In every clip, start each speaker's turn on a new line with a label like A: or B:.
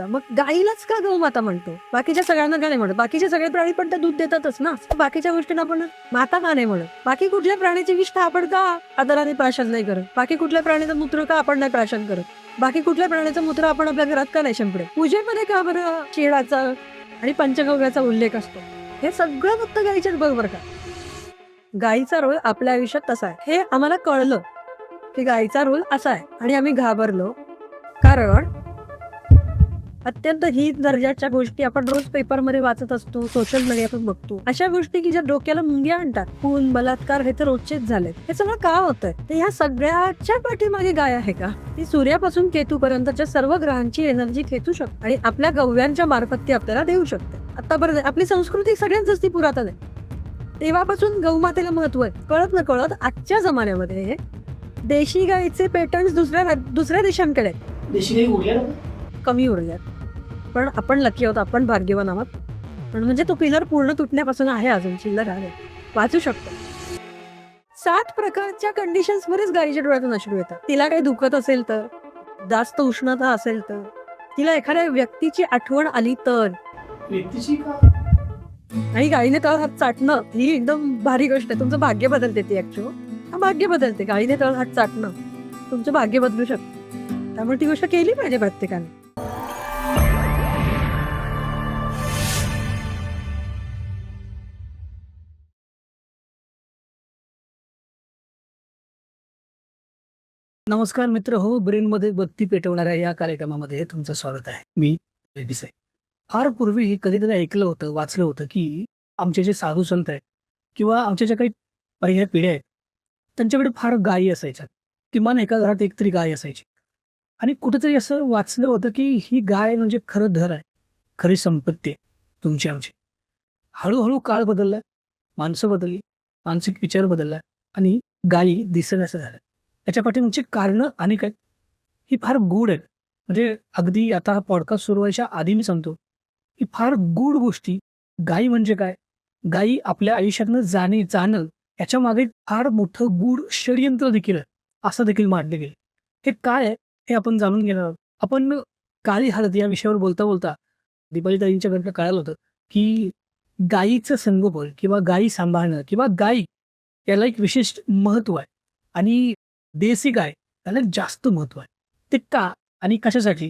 A: मग गाईलाच का गौ माता म्हणतो? बाकीच्या सगळ्यांना का नाही म्हणत? बाकीचे सगळे प्राणी पण तर दूध देतातच ना? बाकीच्या गोष्टींना आपण माता का नाही म्हणत? बाकी कुठल्या प्राण्याची विष्ठा आपण का आदराने प्राशन नाही करत? बाकी कुठल्या प्राण्याचं मूत्र का आपण नाही प्राशन करत? बाकी कुठल्या प्राण्याचं मूत्र आपण आपल्या घरात का नाही शिंपडे पूजेमध्ये का बरं शेळाचा आणि पंचगव्याचा उल्लेख असतो? हे सगळं फक्त गाईच्याच बरोबर का. गाईचा रोल आपल्या आयुष्यात तसा आहे. हे आम्हाला कळलं की गाईचा रोल असा आहे आणि आम्ही घाबरलो. कारण अत्यंत ही दर्जाच्या गोष्टी आपण रोज पेपरमध्ये वाचत असतो सोशल मीडियातून बघतो. अशा गोष्टी की ज्या डोक्याला मुंग्या आणतात. खून बलात्कार हे तर रोजचेच झाले हे सगळं का होतंय? तर ह्या सगळ्याच्या पाठीमागे गाय आहे का? ती सूर्यापासून केतू पर्यंतच्या सर्व ग्रहांची एनर्जी खेचू शकते आणि आपल्या गव्यांच्या मार्फत ती आपल्याला देऊ शकते. आतापर्यंत आपली संस्कृती सगळ्यात जास्ती पुरातन आहे. तेव्हापासून गौमातेला महत्त्व आहे. कळत न कळत आजच्या जमान्यामध्ये देशी गाईचे पेटर्न्स दुसऱ्या दुसऱ्या देशांकडे आहेत.
B: देशी उरल्या
A: कमी उरल्यात पण आपण लकी आहोत आपण भाग्यवान आहोत. पण म्हणजे तो पिलर पूर्ण तुटण्यापासून आहे अजून चिल्लर आहे. वाचू शकतो. सात प्रकारच्या कंडिशन्स मध्येच गाईच्या डोळ्यातून अश्रू येतात. तिला काही दुखत असेल तर जास्त उष्णता असेल तर तिला एखाद्या व्यक्तीची आठवण आली तर. आणि गाईने तळ हात चाटणं ही एकदम भारी गोष्ट आहे. तुमचं भाग्य बदलते ती ऍक्च्युअल हा भाग्य बदलते गाईने तळ हात चाटणं. तुमचं भाग्य बदलू शकतं. त्यामुळे ती गोष्ट केली पाहिजे प्रत्येकाने.
B: नमस्कार मित्र हो ब्रेनमध्ये बत्ती पेटवणाऱ्या या कार्यक्रमामध्ये तुमचं स्वागत आहे. मी आहे फार पूर्वी हे कधीतरी ऐकलं होतं वाचलं होतं की आमचे जे साधू संत आहेत किंवा आमच्या ज्या काही पहिल्या पिढ्या आहेत त्यांच्याकडे फार गायी असायच्या. किमान एका घरात एक तरी गाय असायची. आणि कुठेतरी असं वाचलं होतं की ही गाय म्हणजे खरं धर आहे खरी संपत्ती आहे तुमची आमची. हळूहळू काळ बदलला माणसं बदलली मानसिक विचार बदलला आणि गायी दिसण्याचं झालं. त्याच्या पाठीमागची कारणं अनेक आहेत ही फार गूढ आहेत म्हणजे अगदी आता हा पॉडकास्ट सुरू व्हायच्या आधी मी सांगतो. की फार गूढ गोष्टी. गायी म्हणजे काय? गायी आपल्या आयुष्यातनं जाणे जाणं याच्या मागे फार मोठं गूढ षडयंत्र देखील आहे. असं देखील मांडले गेले. हे काय आहे? हे आपण जाणून घेणार आहोत. आपण काळी हळद या विषयावर बोलता बोलता दीपालीताईंच्या घरनं कळालं होतं की गायीचं संगोपन किंवा गायी सांभाळणं किंवा गायी याला एक विशिष्ट महत्त्व आहे. आणि देसी गाय त्याला जास्त महत्त्व आहे. ते का आणि कशासाठी?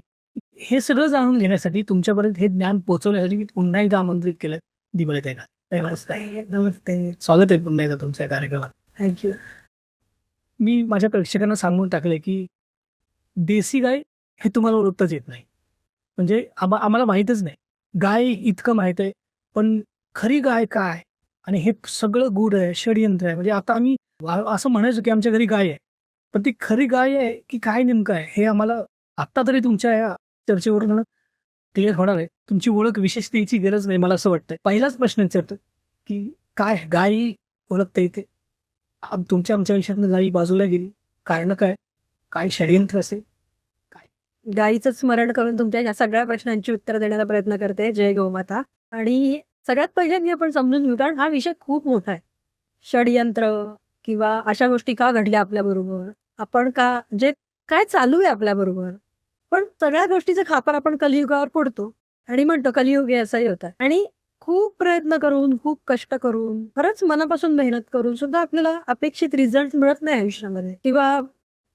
B: हे सगळं जाणून घेण्यासाठी तुमच्यापर्यंत हे ज्ञान पोहोचवण्यासाठी मी पुन्हा एकदा आमंत्रित केलं दिवाळीत नमस्ते
A: नमस्ते.
B: स्वागत आहे पुन्हा एकदा तुमच्या कार्यक्रमात.
A: थँक्यू
B: मी माझ्या प्रेक्षकांना सांगून टाकले की देसी गाय हे तुम्हाला ओळखताच येत नाही. म्हणजे आम्हा आम्हाला माहीतच नाही. गाय इतकं माहीत आहे पण खरी गाय काय? आणि हे सगळं गूढ आहे षडयंत्र आहे. म्हणजे आता आम्ही असं म्हणायचो की आमच्या घरी गाय आहे. पण ती खरी गाय आहे की काय नेमकं आहे हे आम्हाला आत्ता तरी तुमच्या या चर्चेवरून क्लिअर होणार आहे. तुमची ओळख विशेष द्यायची गरज नाही मला असं वाटतंय. पहिलाच प्रश्न विचारतो की काय गाय ओळखता येते? तुमच्या आमच्या आयुष्यातनं गाई बाजूला गेली कारण काय? काय षडयंत्र असेल?
A: गाईचं स्मरण करून तुमच्या या सगळ्या प्रश्नांची उत्तर देण्याचा प्रयत्न करते. जय गोमाता. आणि सगळ्यात पहिल्यांदा आपण समजून घेऊ कारण हा विषय खूप मोठा आहे. षडयंत्र किंवा अशा गोष्टी का घडल्या आपल्या बरोबर? आपण का जे काय चालू आहे आपल्या बरोबर. पण सगळ्या गोष्टीचं खापर आपण कलियुगावर पडतो आणि म्हणतो कलियुग हे असंही होतं. आणि खूप प्रयत्न करून खूप कष्ट करून खरंच मनापासून मेहनत करून सुद्धा आपल्याला अपेक्षित रिझल्ट मिळत नाही आयुष्यामध्ये. किंवा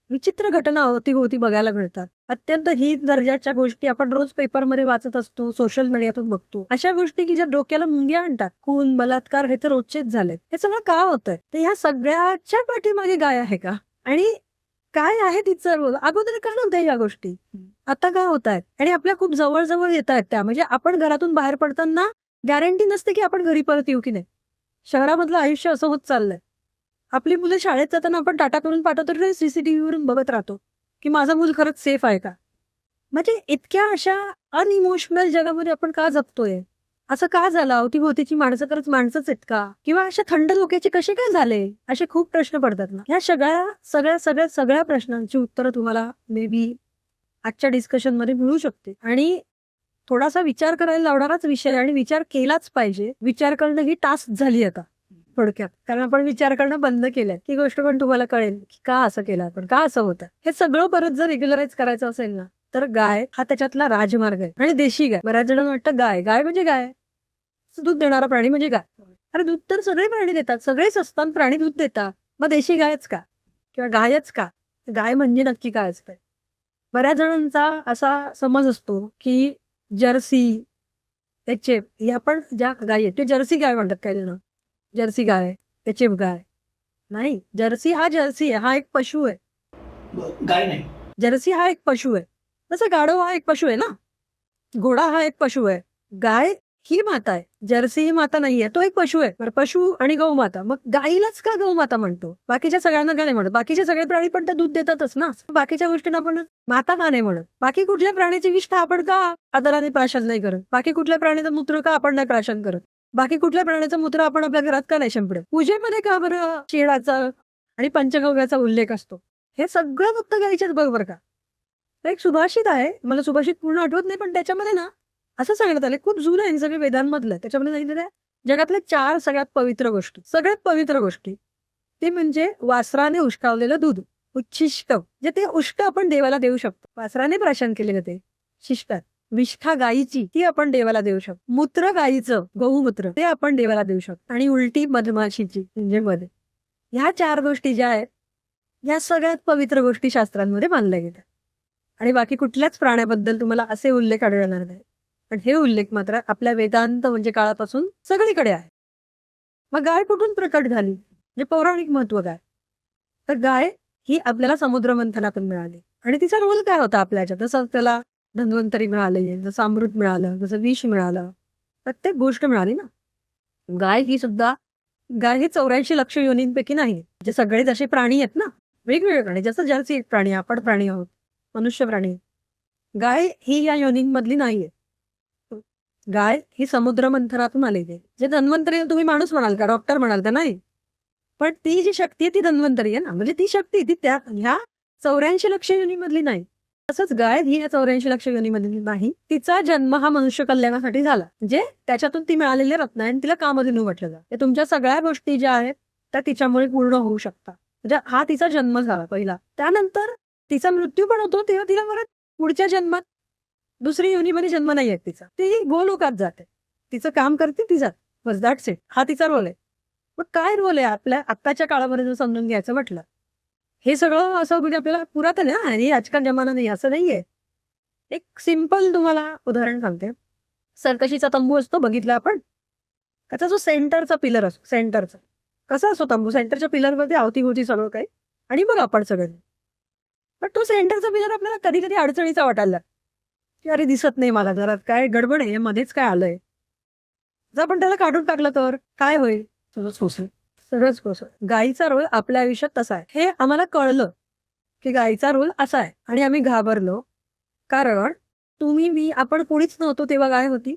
A: विचित्र घटना अवतीभोवती बघायला मिळतात. अत्यंत ही दर्जाच्या गोष्टी आपण रोज पेपरमध्ये वाचत असतो सोशल मीडियातून बघतो. अशा गोष्टी की ज्या डोक्याला मुंग्या आणतात. खून बलात्कार हे तर रोजचेच झालेत. हे सगळं का होतंय? तर ह्या सगळ्याच्या पाठीमागे गाय आहे का? आणि काय आहे तिचं रोल? अगोदर का नव्हत्या या गोष्टी? आता का होत आहेत आणि आपल्या खूप जवळ जवळ येत आहेत त्या. म्हणजे आपण घरातून बाहेर पडताना गॅरंटी नसते की आपण घरी परत येऊ की नाही. शहरामधलं आयुष्य असं होत चाललंय. आपली मुलं शाळेत जाताना आपण टाटा करून पाठवतो तरी सीसीटीव्ही वरून बघत राहतो की माझं मूल खरंच सेफ आहे का? म्हणजे इतक्या अशा अनइमोशनल जगामध्ये आपण का जगतोय? असं का झालं? अवतीभोवतीची माणसं खरंच माणसंच आहेत का? किंवा अशा थंड डोक्याचे कसे काय झाले? असे खूप प्रश्न पडतात ना. ह्या सगळ्या सगळ्या सगळ्या सगळ्या प्रश्नांची उत्तरं तुम्हाला मे बी आजच्या डिस्कशनमध्ये मिळू शकते. आणि थोडासा विचार करायला लावणाराच विषय आणि विचार केलाच पाहिजे. विचार करणं ही टास्क झाली आता थोडक्यात. कारण आपण विचार करणं बंद केलंय. ती गोष्ट पण तुम्हाला कळेल की का असं केलं आपण का असं होतं. हे सगळं परत जर रेग्युलराईज करायचं असेल ना तर गाय हा त्याच्यातला राजमार्ग आहे. आणि देशी गाय. बऱ्याच जणांना वाटतं गाय. गाय म्हणजे गाय. दूध देणारा प्राणी म्हणजे गाय. अरे दूध तर सगळे प्राणी देतात. सगळेच असतात प्राणी दूध देतात. मग देशी गायच का? किंवा गायच का? गाय म्हणजे नक्की काय असतं बऱ्याच जणांचा असा समज असतो की जर्सी त्याचे या पण ज्या गायी आहेत ते जर्सी गाय म्हणतात काही जण. जर्सी गाय त्याचे गाय. नाही जर्सी हा जर्सी आहे. हा एक पशु आहे.
B: गाय नाही.
A: जर्सी हा एक पशु आहे. तसं गाढव हा एक पशु आहे ना? घोडा हा एक पशु आहे. गाय ही माता आहे. जर्सी ही माता नाहीये. तो एक पशु आहे. बरं पशु आणि गौ माता. मग गाईलाच का गौ माता म्हणतो? बाकीच्या सगळ्यांना का नाही म्हणत. बाकीचे सगळे प्राणी पण तर दूध देतातच ना? बाकीच्या गोष्टींना आपण माता का नाही म्हणत? बाकी कुठल्या प्राण्याची विष्ठा आपण का आदराने प्राशन नाही करत? बाकी कुठल्या प्राण्याचं मूत्र का आपण नाही प्राशन करत? बाकी कुठल्या प्राण्याचं मूत्र आपण आपल्या घरात का नाही शिंपडत? पूजेमध्ये का बरं शेळाचा आणि पंचगव्याचा उल्लेख असतो? हे सगळं फक्त गाईच्याच बरोबर का? तर एक सुभाषित आहे. मला सुभाषित पूर्ण आठवत नाही पण त्याच्यामध्ये ना असं सांगण्यात आलं खूप जुनं आहे हे वेदांमधलं. आहे. त्याच्यामध्ये सांगितलेलं आहे जगातल्या चार सगळ्यात पवित्र गोष्टी. सगळ्यात पवित्र गोष्टी ते म्हणजे वासराने उष्कावलेलं दूध उच्छिष्ट. जे ते उष्ट आपण देवाला देऊ शकतो. वासराने प्राशन केलेलं ते शिष्टात विष्ठा गायीची ती आपण देवाला देऊ शकतो. मूत्र गायीचं गौमूत्र ते आपण देवाला देऊ शकतो. आणि उलटी मधमाशीची म्हणजे मध्ये ह्या चार गोष्टी ज्या आहेत या सगळ्यात पवित्र गोष्टी शास्त्रांमध्ये मानल्या गेल्या. आणि बाकी कुठल्याच प्राण्याबद्दल तुम्हाला असे उल्लेख आढळणार नाही. पण हे उल्लेख मात्र आपल्या वेदांत म्हणजे काळापासून सगळीकडे आहे. मग गाय कुठून प्रकट झाली? म्हणजे पौराणिक महत्त्व काय? तर गाय ही आपल्याला समुद्र मंथनातून मिळाली. आणि तिचा रोल काय होता आपल्या ह्याच्यात जसं त्याला धन्वंतरी मिळाली जसं अमृत मिळालं जसं विष मिळालं प्रत्येक गोष्ट मिळाली ना? गाय ही सुद्धा गाय ही चौऱ्याऐंशी लक्ष योनींपैकी नाही. जे सगळे जसे प्राणी आहेत ना? वेगवेगळे प्राणी जसं जर्सी एक प्राणी आपण प्राणी आहोत मनुष्य प्राणी. गाय ही या योनींमधली नाहीये. गाय ही समुद्र मंथनातून आलेली आहे. जे धन्वंतरी तुम्ही माणूस म्हणाल का? डॉक्टर म्हणाल का? नाही. पण ती जी शक्ती आहे ती धन्वंतरी आहे ना. म्हणजे ती शक्ती ती त्या ह्या चौऱ्याऐंशी लक्ष योनीमधली नाही. तसंच गाय ही या चौऱ्याऐंशी लक्ष योनीमधली नाही. तिचा जन्म हा मनुष्य कल्याणासाठी झाला. म्हणजे त्याच्यातून ती मिळालेली रत्न आहे तिला कामधेनू म्हटलं जातं. तुमच्या सगळ्या गोष्टी ज्या आहेत त्या तिच्यामुळे पूर्ण होऊ शकतात. म्हणजे हा तिचा जन्म झाला पहिला. त्यानंतर तिचा मृत्यू पण होतो तेव्हा तिला परत पुढच्या जन्मात दुसरी युनिमध्ये म्हणजे जन्म नाही आहे तिचा. ती गोलोकात जाते. तिचं काम करते ती जात. बस दॅट्स इट हा तिचा रोल आहे. मग काय रोल आहे आपल्या आत्ताच्या काळामध्ये जर समजून घ्यायचं म्हटलं? हे सगळं असं म्हणजे आपल्याला पुरातन आहे आणि आजकाल जमाना नाही असं नाहीये. एक सिंपल तुम्हाला उदाहरण सांगते. सरकशीचा तंबू असतो बघितला आपण? त्याचा जो सेंटरचा पिलर असतो सेंटरचा कसा असतो तंबू? सेंटरच्या पिलरमध्ये अवतीभोवती सगळं काही. आणि मग आपण सगळं. पण तो सेंटरचा पिलर आपल्याला कधी कधी अडचणीचा वाटायला लागला. की अरे दिसत नाही मला घरात. काय गडबड आहे? मध्येच काय आलंय? जर आपण त्याला काढून टाकलं तर. काय होईल?
B: सगळंच कोसळ
A: सगळंच कोसळ गायीचा रोल आपल्या आयुष्यात तसा आहे. हे आम्हाला कळलं की गायीचा रोल असा आहे आणि आम्ही घाबरलो. कारण तुम्ही मी आपण कोणीच नव्हतो तेव्हा गाय होती.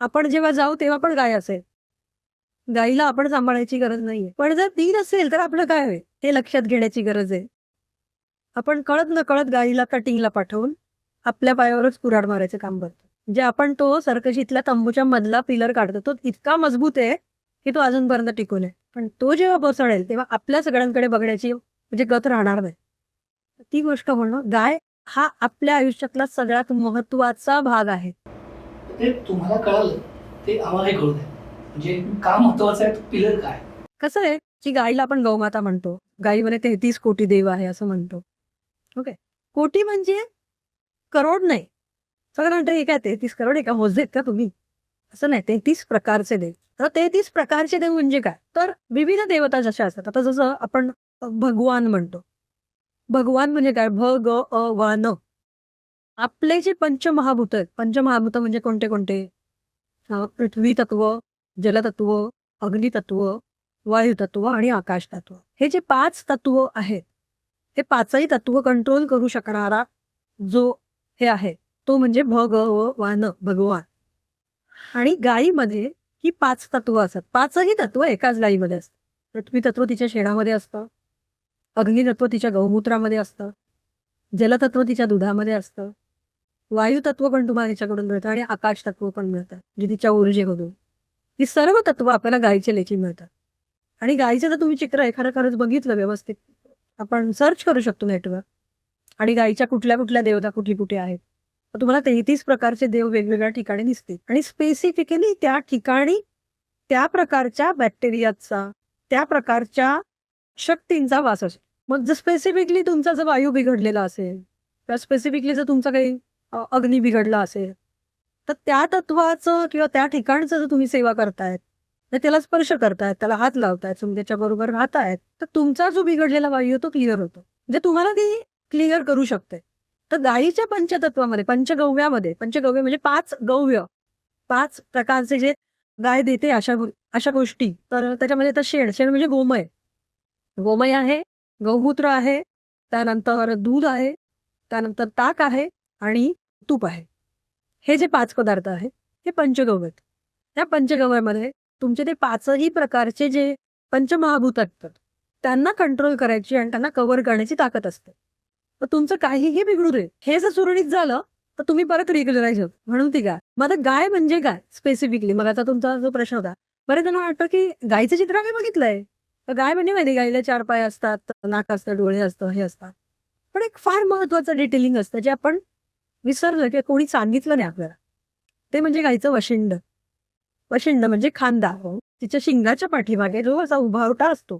A: आपण जेव्हा जाऊ तेव्हा पण गाय असेल. गायीला आपण सांभाळायची गरज नाहीये. पण जर ती नसेल तर आपलं काय होईल? हे लक्षात घेण्याची गरज आहे. आपण कळत न कळत गायीला कटिंगला पाठवून आपल्या पायावरच कुऱ्हाड मारायचं काम करतो. म्हणजे आपण तो सर्कशीतल्या तंबूच्या मधला पिलर काढतो तो इतका मजबूत आहे की तो अजूनपर्यंत टिकून आहे. पण तो जेव्हा बसळेल तेव्हा आपल्या सगळ्यांकडे बघण्याची म्हणजे गत राहणार नाही. ती गोष्ट म्हणणं गाय हा आपल्या आयुष्यातला सगळ्यात महत्त्वाचा भाग आहे.
B: ते तुम्हाला कळालं ते आम्हालाही कळू द्या. म्हणजे का महत्वाचं आहे पिलर काय?
A: कसं आहे की गायीला आपण गौमाता म्हणतो. गायीमध्ये तेहतीस कोटी देव आहे असं म्हणतो. ओके. कोटी म्हणजे करोड नाही. साधारणतः हे काय तेहतीस करोड आहे का? मोजेत का तुम्ही? असं नाही. तेहतीस प्रकारचे देव. तर तेहतीस प्रकारचे देव म्हणजे काय? तर विविध देवता जशा असतात. आता जसं आपण भगवान म्हणतो. भगवान म्हणजे काय? भ ग अ वा न. आपले जे पंचमहाभूत आहेत पंचमहाभूत म्हणजे कोणते कोणते? पृथ्वी तत्व जलतत्व अग्नितत्व वायुतत्व आणि आकाश तत्व. हे जे पाच तत्व आहेत हे पाचही तत्व कंट्रोल करू शकणारा जो हे आहे. तो म्हणजे भगवान भगवान. आणि गायीमध्ये ही पाच तत्व असतात. पाचही तत्व एकाच गायीमध्ये असतात. पृथ्वी तत्व तिच्या शेणामध्ये असतं. अग्नितत्व तिच्या गौमूत्रामध्ये असतं. जलतत्व तिच्या दुधामध्ये असतं. वायुतत्व पण तुम्हाला तिच्याकडून मिळतं आणि आकाश तत्व पण मिळतं जे तिच्या ऊर्जेकडून ही सर्व तत्व आपल्याला गायीच्या लेखी मिळतात. आणि गायीचं जर तुम्ही चित्र एखादं खरंच बघितलं व्यवस्थित आपण सर्च करू शकतो नेटवर आणि गाईच्या कुठल्या कुठल्या देवता कुठली कुठे आहेत. तर तुम्हाला तेहतीस प्रकारचे देव वेगवेगळ्या ठिकाणी दिसतील. आणि स्पेसिफिकली त्या ठिकाणी त्या प्रकारच्या बॅक्टेरियाचा त्या प्रकारच्या शक्तींचा वास असेल. मग जर स्पेसिफिकली तुमचा जर वायू बिघडलेला असेल किंवा स्पेसिफिकली जर तुमचा काही अग्नी बिघडला असेल तर त्या तत्वाचं किंवा त्या ठिकाणचं जर तुम्ही सेवा करतायत तर त्याला स्पर्श करतायत त्याला हात लावतायत तुम्ही त्याच्याबरोबर राहतायत तर तुमचा जो बिघडलेला वायू तो क्लिअर होतो. म्हणजे तुम्हाला ती क्लिअर करू शकते. तर गाईच्या पंचतत्वामध्ये पंचगव्यामध्ये पंचगव्य म्हणजे पाच गव्य. पाच प्रकारचे जे गाय देते अशा अशा गोष्टी. तर त्याच्यामध्ये तर शेण शेण म्हणजे गोमय. गोमय आहे गौमूत्र आहे त्यानंतर दूध आहे त्यानंतर ताक आहे आणि तूप आहे. हे जे पाच पदार्थ आहेत हे पंचगव्य आहेत. त्या पंचगव्यामध्ये तुमचे ते पाचही प्रकारचे जे पंचमहाभूत असतात त्यांना कंट्रोल करायची आणि त्यांना कव्हर करण्याची ताकद असते. तर तुमचं काहीही बिघडू दे. हे जर सुरळीत झालं तर तुम्ही परत रेग्युलराईज म्हणून ती गाय. मग आता गाय म्हणजे काय? स्पेसिफिकली मग आता तुमचा जो प्रश्न होता. बरं त्यांना वाटतं की गायचं चित्र आम्ही बघितलंय. तर गाय म्हणजे माहिती गायला चार पाय असतात नाक असतं डोळे असतं हे असतात. पण एक फार महत्वाचं डिटेलिंग असतं जे आपण विसरलं किंवा कोणी सांगितलं नाही आपल्याला. ते म्हणजे गायचं वशिंड. वशिंड म्हणजे खांदा. तिच्या शिंगाच्या पाठीमागे जो असा उभावटा असतो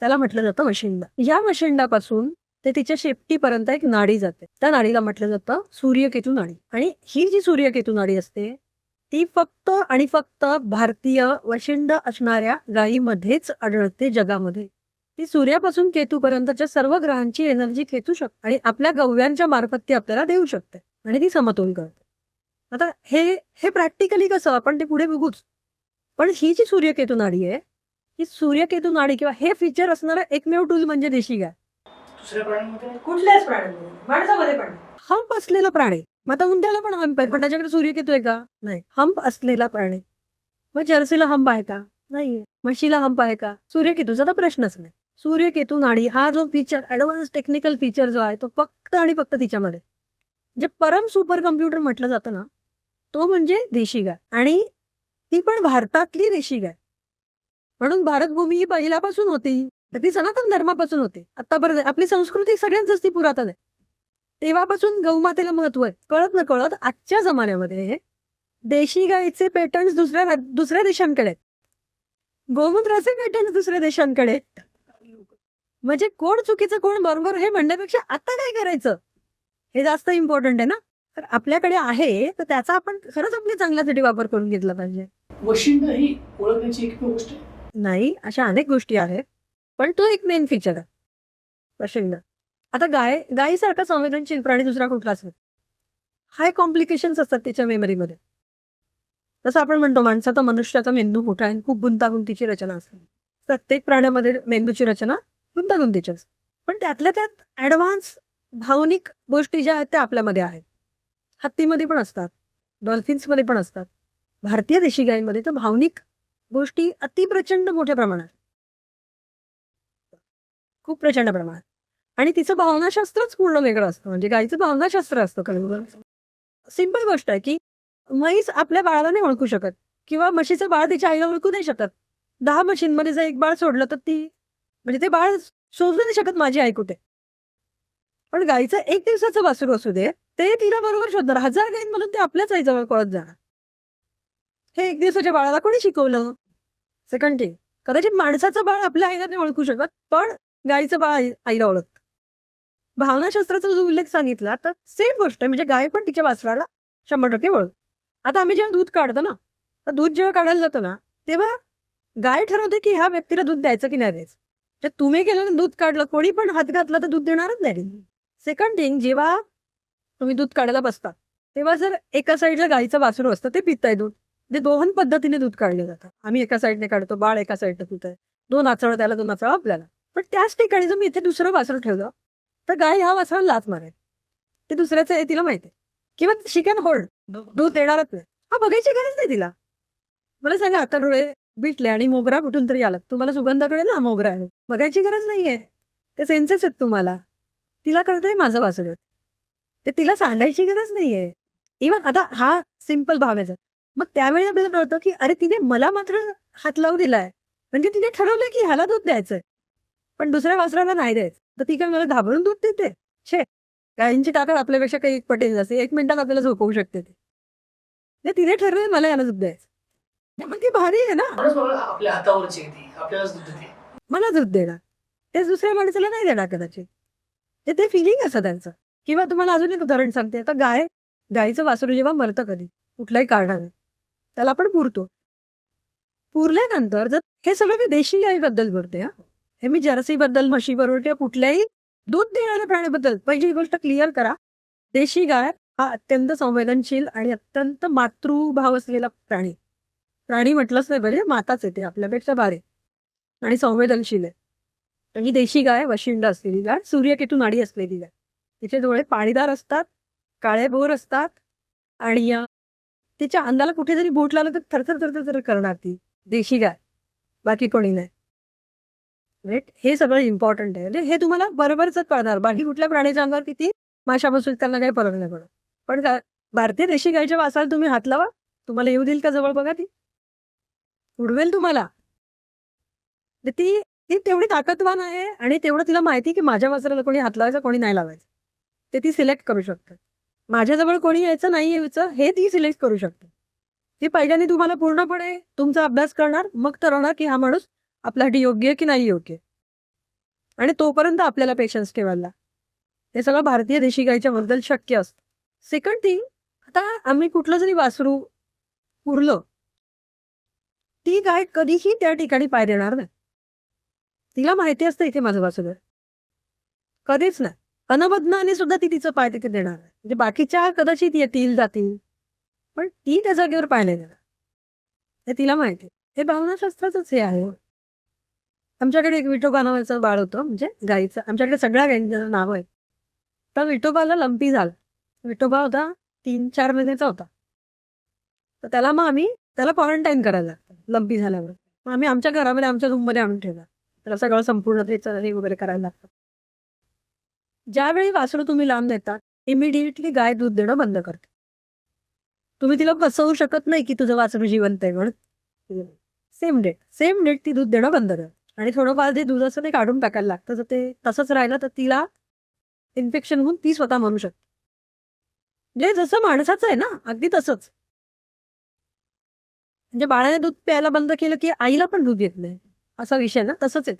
A: त्याला म्हटलं जातं वशिंड. या वशिंडापासून ते तिच्या शेपटीपर्यंत एक नाडी जाते. त्या नाडीला म्हटलं जातं सूर्यकेतू नाडी. आणि ही जी सूर्यकेतू नाडी असते ती फक्त आणि फक्त भारतीय वशिंड असणाऱ्या गायीमध्येच आढळते जगामध्ये. ती सूर्यापासून केतूपर्यंतच्या सर्व ग्रहांची एनर्जी खेचू शकते आणि आपल्या गव्यांच्या मार्फत ती आपल्याला देऊ शकते आणि ती समतोल करते. आता हे हे प्रॅक्टिकली कसं आपण ते पुढे बघूच. पण ही जी सूर्यकेतू नाडी आहे ही सूर्यकेतू नाडी किंवा हे फीचर असणारं एकमेव टूल म्हणजे देशी गाय.
B: दुसऱ्या प्राण्यांमध्ये
A: कुठल्याच प्राण्यामध्ये माणसामध्ये पण हंप असलेला प्राणी. मग आता उंट्याला पण हंप आहे पण त्याच्याकडे सूर्यकेतू आहे का? नाही. हंप असलेला प्राणी. मग जर्सीला हंप आहे का? नाहीये. म्हशीला हंप आहे का? सूर्यकेतूचा तर प्रश्नच नाही. सूर्यकेतू नाडी हा जो फीचर ऍडव्हान्स टेक्निकल फीचर जो आहे तो फक्त आणि फक्त तिच्यामध्ये. जे परम सुपर कम्प्युटर म्हटलं जातं ना तो म्हणजे देशी गाय. आणि ती पण भारतातली देशी गाय. म्हणून भारतभूमी ही पहिल्यापासून होती. तर ती सनातन धर्मापासून होती. आतापर्यंत आपली संस्कृती सगळ्यात जास्ती पुरातन आहे. तेव्हापासून गौमातेला महत्त्व आहे. कळत न कळत आजच्या जमान्यामध्ये देशी गाईचे पेटर्न्स दुसऱ्या दुसऱ्या देशांकडे आहेत. गोमूत्राचे पेटर्न्स दुसऱ्या देशांकडे आहेत. म्हणजे कोण चुकीचं कोण बरोबर हे म्हणण्यापेक्षा आता काय करायचं? हे जास्त इम्पॉर्टंट आहे ना? तर आपल्याकडे आहे तर त्याचा आपण खरंच आपल्या चांगल्यासाठी वापर करून घेतला पाहिजे.
B: वशिंड ही ओळखण्याची एक गोष्ट
A: नाही अशा अनेक गोष्टी आहेत. पण तो एक मेन फीचर आहे. वशिंड आता गाय गायीसारखा संवेदनशील प्राणी दुसरा कुठलाच नाही हाय कॉम्प्लिकेशन्स असतात त्याच्या मेमरीमध्ये जसं आपण म्हणतो माणसाचा मनुष्याचा मेंदू मोठा आहे खूप गुंतागुंतीची रचना असते. प्रत्येक प्राण्यामध्ये मेंदूची रचना गुंतागुंतीची असते. पण त्यातल्या त्यात ऍडव्हान्स भावनिक गोष्टी ज्या आहेत त्या आपल्यामध्ये आहेत. हत्तीमध्ये पण असतात डॉल्फिन्समध्ये पण असतात. भारतीय देशी गायींमध्ये तर भावनिक गोष्टी अतिप्रचंड मोठ्या प्रमाणात खूप प्रचंड प्रमाणात. आणि तिचं भावनाशास्त्रच पूर्ण वेगळं असतं. म्हणजे गाईचं भावनाशास्त्र असतं खरं सिंपल गोष्ट आहे की म्हैस आपल्या बाळाला नाही ओळखू शकत. किंवा म्हशीचं बाळ तिच्या आईला ओळखू नाही शकत. दहा म्हशींमध्ये जर एक बाळ सोडलं तर ती म्हणजे ते बाळ शोधू नाही शकत माझी आई कुठे. पण गाईचं एक दिवसाचं वासरू असू दे ते तिला बरोबर शोधणार. हजार गाईंमधून ते आपल्याच आईजवळ कळत जाणार. हे एक दिवसाच्या बाळाला कोणी शिकवलं? सेकंड थिंग कदाचित माणसाचं बाळ आपल्या आईला नाही ओळखू शकत पण गायीचं बाळ आई- आईला ओळखत. भावनाशास्त्राचा जो उल्लेख सांगितला तर सेम गोष्ट आहे. म्हणजे गाय पण तिच्या वासराला शंभर टक्के ओळख आता आम्ही जेव्हा दूध काढतो ना तर दूध जेव्हा काढायला जातो ना तेव्हा गाय ठरवते की ह्या व्यक्तीला दूध द्यायचं की नाही द्यायचं. म्हणजे तर तुम्ही गेलं दूध काढलं कोणी पण हात घातला तर दूध देणारच नाही. सेकंड थिंग जेव्हा तुम्ही दूध काढायला बसता तेव्हा जर एका साईडला गाईचं वासरू असतं ते पिताय दूध. ते दोन पद्धतीने दूध काढले जातं. आम्ही एका साईडने काढतो बाळ एका साईडने पित आहे दोन आचळ त्याला दोन आचळ आपल्याला. पण त्याच ठिकाणी जर मी इथे दुसरं वासरू ठेवलं तर गाय ह्या वासराला लाच मारेल. ते दुसऱ्याचं आहे तिला माहिती आहे. किंवा शी कॅन होल्ड दूध देणारच नाही. हा बघायची गरज नाही तिला. मला सांगा आता डोळे बिटले आणि मोगरा कुठून तरी आला. तुम्हाला सुगंध कळेल ना मोगरा आहे. बघायची गरज नाहीये ते सेन्सेस आहेत तुम्हाला. तिला कळतंय माझं वासर. ते तिला सांगायची गरज नाहीये इव्हन आता हा सिंपल भाव आहे. मग त्यावेळी आपल्याला कळतं की अरे तिने मला मात्र हात लावून दिलाय. म्हणजे तिने ठरवलं की ह्याला दूध द्यायचंय. पण दुसऱ्या वासराला नाही द्यायचं. तर ती काय मला घाबरून दूध देते. छे. गायींची ताकद आपल्यापेक्षा काही एक पटेल असते एक मिनिटात आपल्याला झोपवू शकते ती. तिने ठरवलं मला याला दूध द्यायचं. मग ती भारी आहे ना.
B: आपल्या हातावरची
A: मला दूध देणार. ते दुसऱ्या माणसाला नाही देणार कदाचित. ते ते फिलिंग असं त्यांचं. किंवा तुम्हाला अजून एक उदाहरण सांगते. आता गाय गायीचं वासरू जेव्हा मरतं कधी कुठल्याही कारणाने त्याला आपण पुरतो. पुरल्यानंतर जर हे सगळं मी देशी गायीबद्दल बोलते हा. हे मी जर्सी बद्दल म्हशी बरोबर किंवा कुठल्याही दूध देणाऱ्या प्राण्याबद्दल. पहिली गोष्ट क्लिअर करा. देशी गाय हा अत्यंत संवेदनशील आणि अत्यंत मातृभाव असलेला प्राणी. प्राणी म्हटलंच नाही बरे माताच येते आपल्यापेक्षा भारी आणि संवेदनशील आहे. आणि देशी गाय वशिंड असलेली गाय सूर्यकेतू नाडी असलेली गाय. तिचे डोळे पाणीदार असतात काळे बोर असतात आणि तिच्या अंगाला कुठेतरी बोट लावलं तर थरथर थरथर थर करणार ती देशी गाय. बाकी कोणी नाही. राईट हे सगळं इम्पॉर्टंट आहे. म्हणजे हे तुम्हाला बरोबरच कळणार. बाकी कुठल्या प्राण्याच्या अंगावर किती माशा बसून त्यांना काही फरक नाही पडत. पण भारतीय देशी गायच्या वासाला तुम्ही हात लावा. तुम्हाला येऊ देईल का जवळ बघा ती? उडवेल तुम्हाला. ती ती तेवढी ताकदवान आहे आणि तेवढं तिला माहिती की माझ्या वासराला कोणी हात लावायचं कोणी नाही लावायचं. ते ती सिलेक्ट करू शकतात. माझ्याजवळ कोणी यायचं नाही यायचं हे ती सिलेक्ट करू शकते ती पहिल्याने तुम्हाला पूर्णपणे तुमचा अभ्यास करणार. मग ठरवणार की हा माणूस आपल्यासाठी योग्य की नाही योग्य? आणि तोपर्यंत आपल्याला पेशन्स ठेवायला. हे सगळं भारतीय देशी गाईच्या बद्दल शक्य असतं. सेकंड थिंग आता आम्ही कुठलं जरी वासरू उरलं ती गाय कधीही त्या ठिकाणी पाय देणार नाही. तिला माहिती असतं इथे माझं वासरू कधीच नाही. अनबदनाने सुद्धा ती तिचं पाय तिथे देणार नाही. म्हणजे बाकीच्या कदाचित येतील जातील पण ती त्या जागेवर पाय नाही देणार. हे तिला माहिती आहे. हे भावनाशास्त्राचंच हे आहे. आमच्याकडे एक विठोबा नावाचं बाळ होतं म्हणजे गाईचं. आमच्याकडे सगळ्या गाईंचं नाव आहे तर विठोबाला लंपी झाला. विठोबा होता तीन चार महिन्याचा होता. तर त्याला मग आम्ही त्याला क्वारंटाईन करायला लागतं लंपी झाल्यावर. मग आम्ही आमच्या घरामध्ये आमच्या रूममध्ये आणून ठेवला. त्याला सगळं संपूर्ण त्याचं हे वगैरे करायला लागतं ज्यावेळी वासरू तुम्ही लांब देतात इमिडिएटली गाय दूध देणं बंद करते तुम्ही तिला बसवू शकत नाही की तुझं वासरू जिवंत आहे म्हणून. सेम डेट सेम डेट ती दूध देणं बंद कर आणि थोडंफार ते दूध असतं ते काढून टाकायला लागतं जर ते तसंच राहिलं तर तिला इन्फेक्शन होऊन ती स्वतः म्हणू शकते. म्हणजे जसं माणसाचं आहे ना अगदी तसंच. म्हणजे बाळाने दूध प्यायला बंद केलं की आईला पण दूध येत नाही. असा विषय ना तसंच आहे.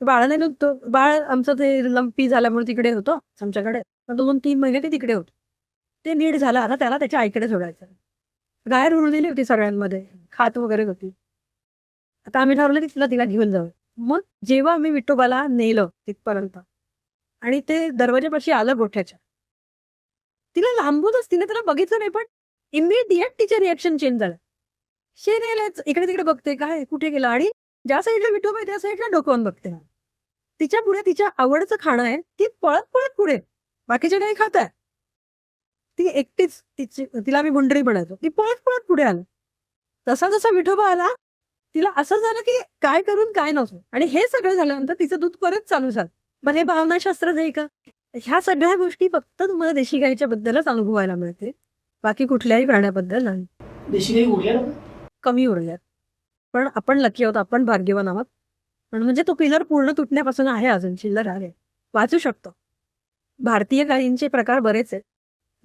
A: बाळाने दूध बाळ आमचं ते लंपी झाल्यामुळे तिकडे होतं आमच्याकडे. दोन तीन महिने ते तिकडे होते. ते नीट झालं आता त्याला त्याच्या आईकडे सोडायचं. गाय दिली होती सगळ्यांमध्ये. खात वगैरे होती. आता आम्ही ठरवलं की तिला तिला घेऊन जाऊ मग जेव्हा आम्ही विठोबाला नेलं तिथपर्यंत आणि ते दरवाजापाशी आलं गोठ्याच्या तिला लांबूनच तिने त्याला बघितलं नाही पण इमिडिएट तिचे रिॲक्शन चेंज झालं शे इकडे तिकडे बघते काय कुठे गेला? आणि ज्या साईडला विठोबा आहे त्या साईडला डोकवून बघते. तिच्या पुढे तिच्या आवडचं खाणं आहे ती पळत पळत पुढे. बाकीचे काही खात आहे. ती एकटीच तिची तिला आम्ही भुंडरी बनायचो ती पळत पळत पुढे आलं. तसा जसा विठोबा आला तिला असं झालं की काय करून काय नव्हतं. आणि हे सगळं झाल्यानंतर तिचं दूध परत चालू झालं. पण हे भावनाशास्त्रच आहे का ह्या सगळ्या गोष्टी फक्त तुम्हाला देशी गाईच्या बद्दलच अनुभवायला मिळते. बाकी कुठल्याही प्राण्याबद्दल नाही.
B: देशी गाई उरल्या
A: कमी उरल्यात पण आपण लकी आहोत आपण भाग्यवान आहोत. पण म्हणजे तो पिलर पूर्ण तुटण्यापासून आहे अजून चिल्लर आहे. वाचू शकतो. भारतीय गायींचे प्रकार बरेच आहेत.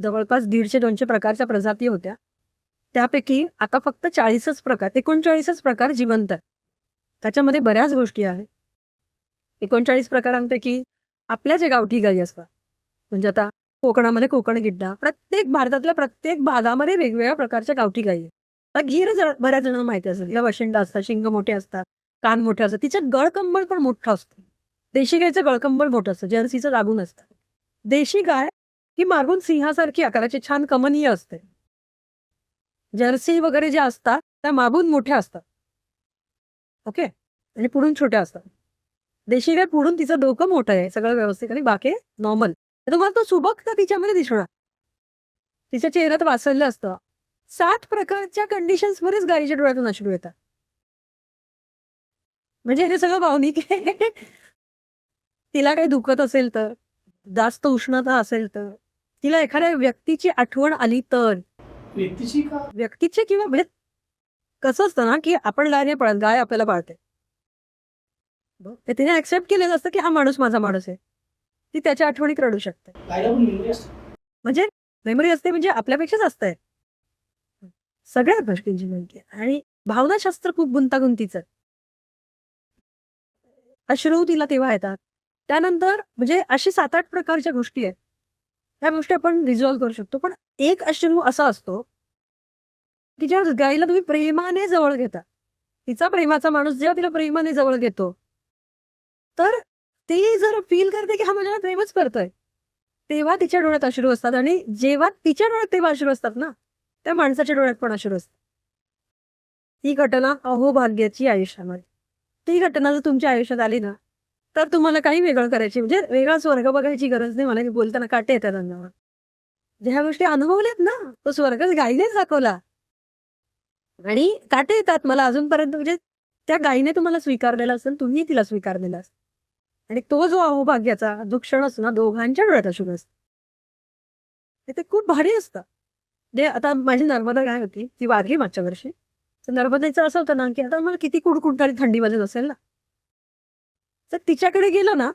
A: जवळपास दीडशे दोनशे प्रकारच्या प्रजाती होत्या. त्यापैकी आता फक्त चाळीसच प्रकार एकोणचाळीसच प्रकार जिवंत आहेत. त्याच्यामध्ये बऱ्याच गोष्टी आहेत. एकोणचाळीस प्रकारांपैकी आपल्या जे गावठी गायी असतात. म्हणजे आता कोकणामध्ये कोकण गिड्डा प्रत्येक भारतातल्या प्रत्येक भागामध्ये वेगवेगळ्या प्रकारच्या गावठी गायी आहेत. आता गीर जर बऱ्याच जणांना माहिती असेल या वशिंडा असतात शिंग मोठे असतात कान मोठे असतात तिचं गळकंबळ पण मोठं असतं. देशी गायचं गळकंबळ मोठं असतं जर्सीचं लागून असतं. देशी गाय ही मागून सिंहासारखी आकाराची छान कमनीय असते. जर्सी वगैरे ज्या असतात त्या मागून मोठ्या असतात. ओके? आणि पुढून छोट्या असतात. देशी गाय पुढून तिचं डोकं मोठं आहे सगळं व्यवस्थित आणि बाकी नॉर्मल तुम्हाला तो सुबकता तिच्यामध्ये दिसणार. तिच्या चेहऱ्यात वाचलेलं असतं. सात प्रकारच्या कंडिशन्स मध्येच गाडीच्या डोळ्यातून अश्रू येतात. म्हणजे हे सगळं भावनिक आहे. तिला काही दुखत असेल तर जास्त उष्णता असेल तर तिला एखाद्या व्यक्तीची आठवण आली तर
B: व्यक्तीची का?
A: व्यक्तीचे किंवा म्हणजे कसं असतं ना की आपण गाय नाही पळत गाय आपल्याला पाळते. तिने ऍक्सेप्ट केलेलं असतं की हा माणूस माझा माणूस आहे. ती त्याच्या आठवणीत रडू शकते.
B: गायला पण मेमरी असते.
A: म्हणजे मेमरी असते म्हणजे आपल्यापेक्षाच असतंय सगळ्या गोष्टींची माहिती आहे. आणि भावनाशास्त्र खूप गुंतागुंतीचं आहे. अश्रू तिला तेव्हा येतात. त्यानंतर म्हणजे अशी सात आठ प्रकारच्या गोष्टी आहेत. ह्या गोष्टी आपण रिझॉल्व्ह करू शकतो. पण एक अश्रू असा असतो की ज्या गाईला तुम्ही प्रेमाने जवळ घेता तिचा प्रेमाचा माणूस जेव्हा तिला प्रेमाने जवळ घेतो तर ती जर फील करते की हा माझ्याला प्रेमच करतोय तेव्हा तिच्या डोळ्यात अश्रू असतात. आणि जेव्हा तिच्या डोळ्यात तेव्हा अश्रू असतात ना त्या माणसाच्या डोळ्यात पण अश्रू असतात. ही घटना अहोभाग्याची आयुष्यामध्ये. ती घटना जर तुमच्या आयुष्यात आली ना तर तुम्हाला काही वेगळं करायची म्हणजे वेगळा स्वर्ग बघायची गरज नाही मला बोलताना काटे येतात अंगावर. ज्या गोष्टी अनुभवल्यात ना तो स्वर्गच गाईनेच दाखवला. आणि काटे येतात मला अजूनपर्यंत म्हणजे त्या गायीने तुम्हाला स्वीकारलेला असेल तुम्ही तिला स्वीकारलेला असेल. आणि तो जो अहोभाग्याचा जो क्षण असतो ना दोघांच्या डोळ्यात असून असतो. ते- खूप भारी असतं. जे आता माझी नर्मदा काय होती ती वारली मागच्या वर्षी. तर नर्मदेचं असं होतं ना की आता मला किती कुडकुडणारी थंडीमध्ये असेल ना. तर तिच्याकडे गेलं ना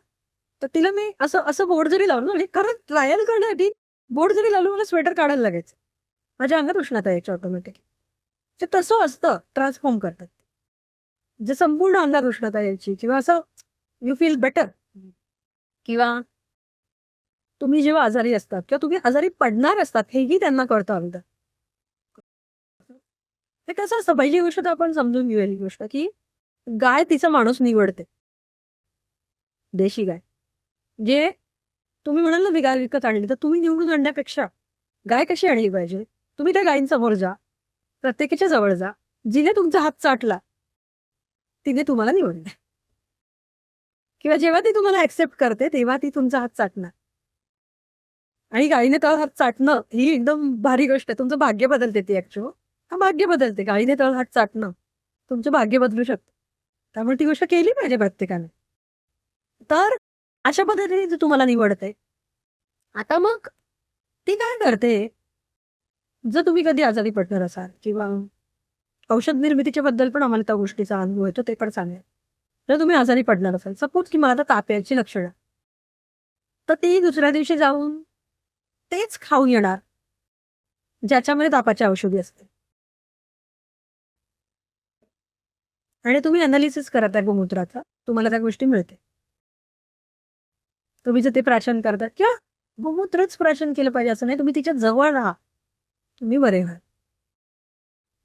A: तर तिला मी असं असं बोर्ड जरी लावलं म्हणजे खरं ट्रायल करण्यासाठी बोर्ड जरी लावलं मला स्वेटर काढायला लागायचं. माझ्या अंगात उष्णता यायची ऑटोमॅटिक ते तसं असतं ट्रान्सफॉर्म करतात. जे संपूर्ण अंगात उष्णता यायची किंवा असं यू फील बेटर किंवा तुम्ही जेव्हा आजारी असतात किंवा तुम्ही आजारी पडणार असतात हेही त्यांना कळतं अगोदर. ते कसं असतं पहिली गोष्ट तर आपण समजून घेऊया ही गोष्ट की गाय तिचा माणूस निवडते. देशी गाय. जे तुम्ही म्हणाल ना मी गाय विकत आणली तर तुम्ही निवडून आणण्यापेक्षा गाय कशी आणली पाहिजे? तुम्ही त्या गायींसमोर जा. प्रत्येकाच्या जवळ जा. जिने तुमचा हात चाटला तिने तुम्हाला निवडलं. किंवा जेव्हा ती तुम्हाला ऍक्सेप्ट करते तेव्हा ती तुमचा हात चाटणार. आणि गायीने तळ हात चाटणं ही एकदम भारी गोष्ट आहे. तुमचं भाग्य बदलते ती ऍक्च्युअल हा भाग्य बदलते. गायीने तळ हात चाटणं तुमचं भाग्य बदलू शकतं. त्यामुळे ती गोष्ट केली पाहिजे प्रत्येकाने. तर अशा पद्धतीने ती तुम्हाला निवडते आता मग ती काय करते? जर तुम्ही कधी आजारी पडणार असाल किंवा औषध निर्मितीच्या बद्दल पण आम्हाला त्या गोष्टीचा अनुभव येतो ते पण सांगेल जर तुम्ही आजारी पडणार असाल सपोज की मला आता लक्षणं. तर ती दुसऱ्या दिवशी जाऊन तेच खाऊन येणार ज्याच्यामध्ये तापाची औषधी असते आणि तुम्ही अनालिसिस करा त्या गोमूत्राचा तुम्हाला त्या गोष्टी मिळते तुम्ही जर ते प्राशन करतात किंवा गोमूत्रच प्राशन केलं पाहिजे असं नाही तुम्ही तिच्या जवळ राहा. तुम्ही बरे व्हाल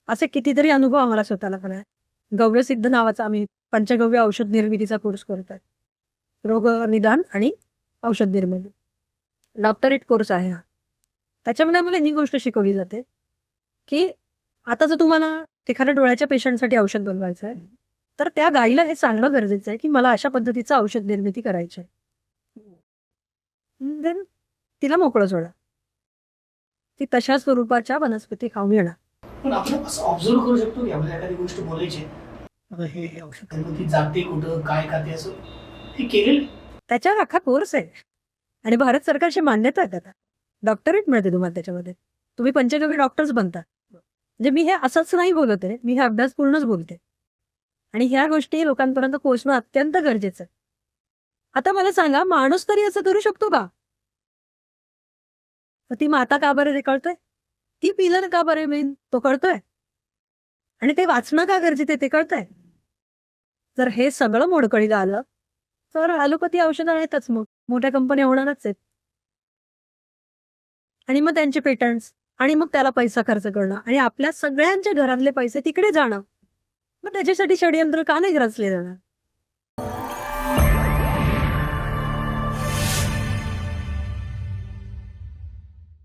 A: असे कितीतरी अनुभव आम्हाला स्वतःला पण आहे गव्यसिद्ध नावाचा आम्ही पंचगव्य औषध निर्मितीचा कोर्स करत आहे. रोग निदान आणि औषध निर्मिती डॉक्टरेट कोर्स आहे हा. त्याच्यामध्ये आम्हाला ही गोष्ट शिकवली जाते की आता जर तुम्हाला एखाद्या डोळ्याच्या पेशंटसाठी औषध बनवायचं आहे तर त्या गाईला हे सांगणं गरजेचं आहे की मला अशा पद्धतीचं औषध निर्मिती करायची आहे. देन तिला मोकळं सोडा. ती तशा स्वरूपाच्या वनस्पती खाऊन येणार.
B: पण आपण असं ऑब्झर्व करू शकतो की आपल्याला एखादी गोष्ट बोलायची आहे. हे हे औषध ती जाते कुठं काय खाते असं हे केलेलं. आहे.
A: त्याच्यावर अख्खा कोर्स आहे. आणि भारत सरकारची मान्यता आहे त्याला. डॉक्टरेट मिळते तुम्हाला त्याच्यामध्ये. तुम्ही पंचगव्य डॉक्टर्स बनता. म्हणजे मी हे असंच नाही बोलत आहे. मी हे अभ्यास पूर्णच बोलते. आणि ह्या गोष्टी लोकांपर्यंत पोहोचणं अत्यंत गरजेचं आहे. आता मला सांगा माणूस तरी असं करू शकतो का? तर ती माता का बरं ते कळतोय? ती पिलं का बरं मेन तो कळतोय? आणि ते वाचणं का गरजेचे ते कळतंय? जर हे सगळं मोडकळीला आलं तर ॲलोपॅथी औषधं आहेतच मग. मोठ्या कंपन्या होणारच आहेत. आणि मग त्यांचे पेटंट्स आणि मग त्याला पैसा खर्च करणं आणि आपल्या सगळ्यांच्या घरातले पैसे तिकडे जाणं. मग त्याच्यासाठी षडयंत्र का नाही रचले जाणार?